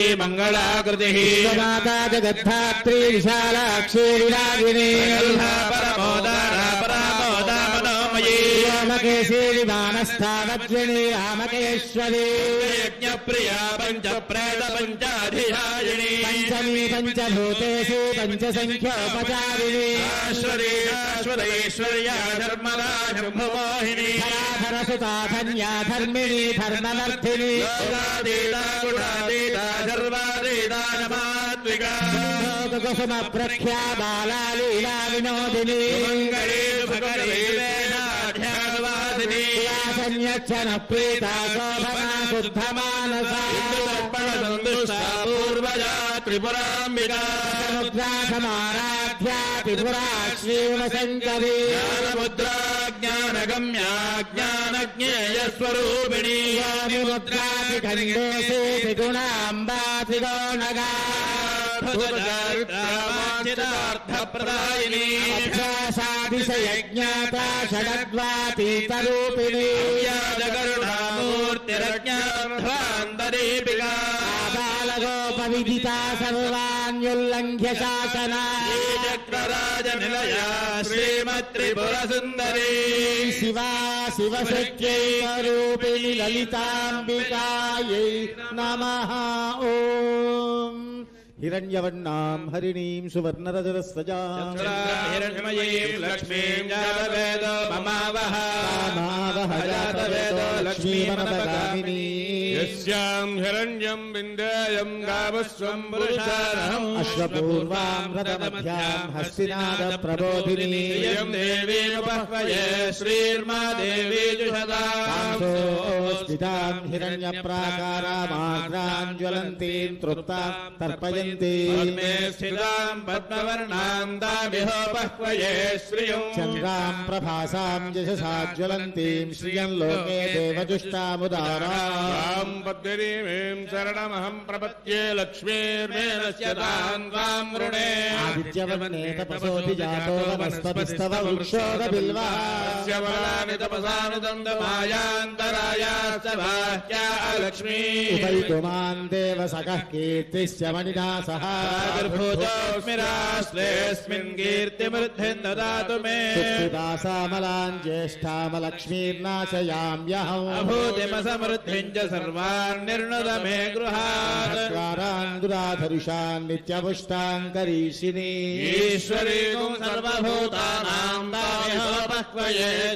मङ्गलाकृतिः माता जगद्धात्री विशालाक्षी विरागिनी। परमोदारा परामोदा मनोमयी रामकेशी विमानस्थानत्रिणी रामकेश्वरी यज्ञप्रिया पञ्च प्रेत पञ्चाधियायिनी पञ्चमी पञ्चभूतेषु पञ्चसङ्ख्योपचारिणी धर्मदा शम्भुमोहिनी धराधरसुता धन्या धर्मिणी धर्मनर्थिनी कुसुम प्रख्या बाला लीला विनोदिनी मङ्गले గచ్చన ప్రీతా శోభనా శుద్ధమానసా పూర్వజా త్రిపురాంబికా సమారాధ్యా త్రిపురా శ్రీమ శంకరీ ముద్రా జ్ఞానగమ్యా జ్ఞానజ్ఞేయస్వరూపిణీ ముద్రా త్రిగుణాంబా త్రిగోణగా అద్భుతచారిత్రమార్చితార్థప్రదాయిని అభ్యాసాదిశయజ్ఞాత షడద్వాతీతరూపిణి జగరుణామూర్తిరజ్ఞాధ్వాంతరీపిగా బాలగోపవిదితా సర్వాన్యుల్లంఘ్య శాసన చక్రరాజనిలయా శ్రీమత్రిపుర సుందరీ శివా శివ శక్యై రూపిణి లలితాంబికాయై నమ ఓం हिरण्यवर्णां हरिणीं सुवर्णरजरस्वजाम् हिरण्मयीं लक्ष्मीं जातवेद ममावह रामावह जातवेदो लक्ष्मीमनपगामिनी। पुरुषारहम्। हस्तिनादप्रबोधिनी। इयं देवीमुपह्वये श्रीर्मा देवी जुषदाम् स्थितां हिरण्यप्राकारामाग्रां ज्वलन्तीं तृप्तां तर्पयन्ती। पद्मे स्थितां पद्मवर्णां दामिहोपह्वये श्रियम् चन्द्रां प्रभासां यशसा ज्वलन्तीं श्रियं लोके देवजुष्टामुदाराम्। तां पद्मिनीं शरणमहं प्रपद्ये तां वृणे। आदित्यवर्णे तपसोऽधिजातो वनस्पतिस्तव वृक्षोदबिल्वा तस्य बलानि बाह्या अलक्ष्मी उपैतुमान् देव सकः कीर्तिश्च मणिना सह आविर्भूतोऽस्मिराश्रेऽस्मिन् कीर्तिमृद्धिम् ददातु मे। सुप्तिदासामलान् ज्येष्ठामलक्ष्मीर्नाशयाम्यहम् अभूतिमसमृद्धिम् च सर्वान् निर्णुद मे गृहात्। करीषिणी ईश्वरी सर्वभूतानाम् दामिहोपह्वये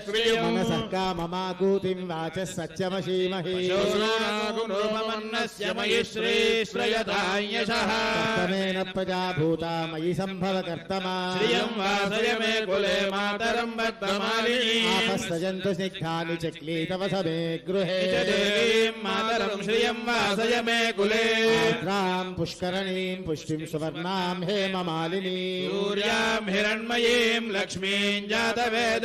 श्रियम्। मनसः काममाकूतिम् वाचः सत्यमशीमहि शोनागुणोपमन्नस्य मयि कर्तमेन प्रजाभूता मयि सम्भव कर्तमा श्रियम् वासय मे कुले मातरम् वर्तमालिनी आपस्तजन्तु स्निग्धानि चक्लीतवस मे गृहे। वासय मे कुले। आर्द्राम् पुष्करणीम् पुष्टिम् सुवर्णाम् हेममालिनी। लक्ष्मीम् जातवेद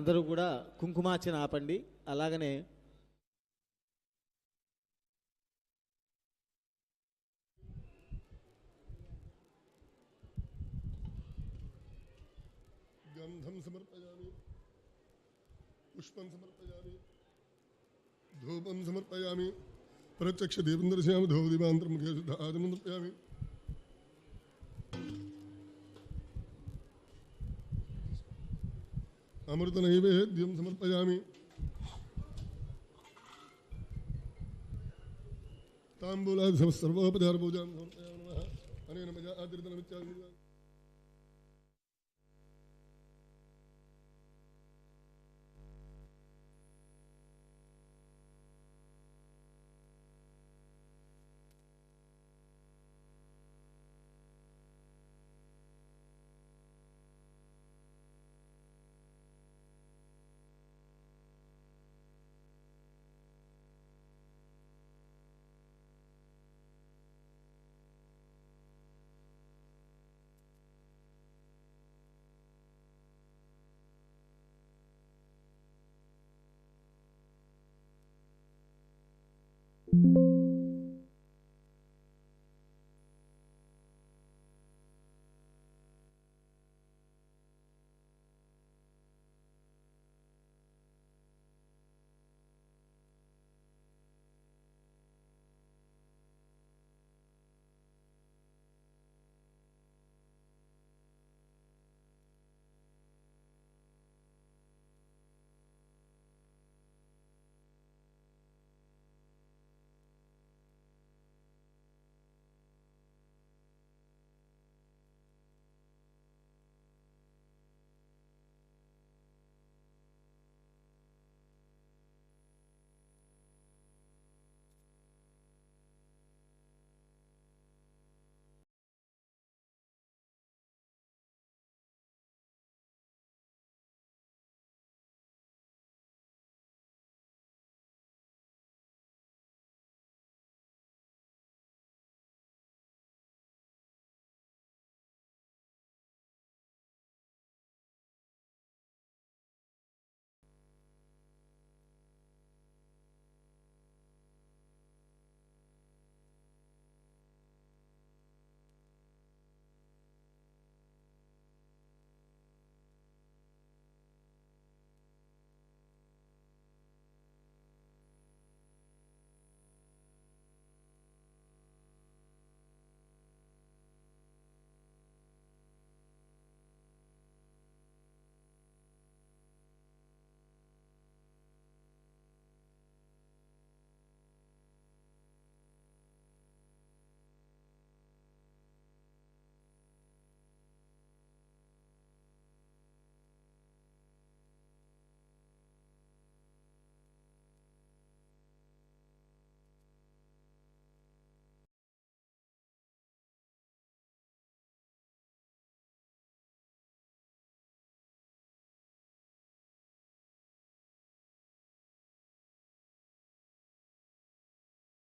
అందరూ కూడా కుంకుమార్చన ఆపండి. అలాగనే గంధం సమర్పయామి పుష్పం సమర్పయామి ధూపం సమర్పయామి ప్రత్యక్ష దీపం దర్శయామి ధూపదీపాంతరం కేసు శుద్ధ ఆదమం సమర్పయామి. अमृतनैवेद्यं समर्पयामि। ताम्बूलादि सर्वोपचारपूजां समर्पयामि अनेन मया आदृतनमित्यादि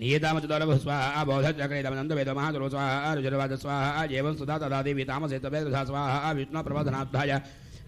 नियतामचुदरभ स्वाहा बौद्धचक्रेदमनन्द वेदमहादुरो स्वाहा एवं सुधा तदा देवी तामसे तवेदधा स्वाहा विष्णुप्रबोधनार्थाय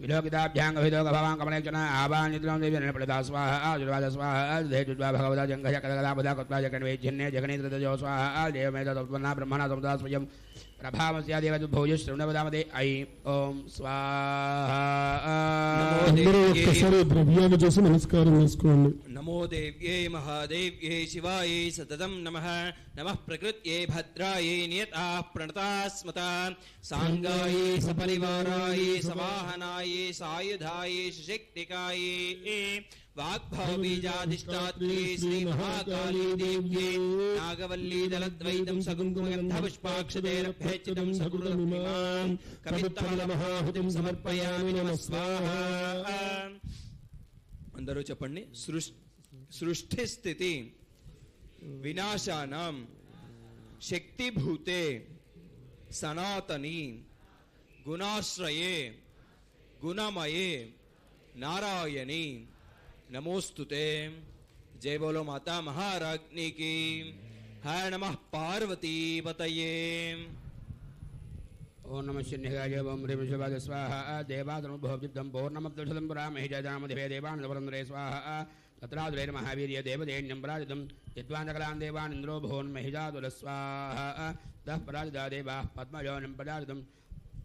विलोकिताभ्याङ्गभिलोकभवान् कमलेक्षण आवानिद्रं देवी नृपणिता स्वाहा जुर्वाच स्वाहा धेजुज्वा भगवता कदगदाबधा कृत्वा जगन्वेज्यन्ये जगनेन्द्रजो स्वाहा देवमेध ब्रह्मणा समुदा स्वयं ప్రభావస్యాదేవ భోజ శ్రవణవదామదే ఐ ఓం స్వాహ. ద్రవ్యాన్ని నమస్కారం చేసుకోండి. నమో దేవ్యే మహాదేవ్యే శివాయే సతతం నమ. నమ ప్రకృత్యే భద్రాయే నియతా ప్రణతాస్మత. సాంగాయే వాగ్భవబీజాధిష్టాత్రే శ్రీ మహాకాళీ దేవ్యే నాగవల్లీ దలద్వైతం సగుంగుమగంధ పుష్పాక్షదేరభ్యచితం సగుణమిమాం. సకృతమిమాం కవిత్తమలమహాహుతిం సమర్పయామి నమః స్వాహా. అందరూ చెప్పండి. సృష్టి స్థితి వినాశానం శక్తిభూతే సనాతని గుణాశ్రయే గుణమయే నారాయణీ नमोस्तुते जय बोलो माता महाराज्ञी की। हर नम पार्वती पतये। ओम नम शिन्याय ओम ह्रीं शिवाय स्वाहा देवादनुभवजितं पूर्णमब्दशतं पुरामहि। जयजामधिभे स्वाहा तत्रादुरेण महावीर्य देवदेण्यं पराजितं। यद्वानकलान् देवानिन्द्रो भुवन्महिजादुरस्वाहा तः पराजिता देवाः पद्मयोनिं पराजितं।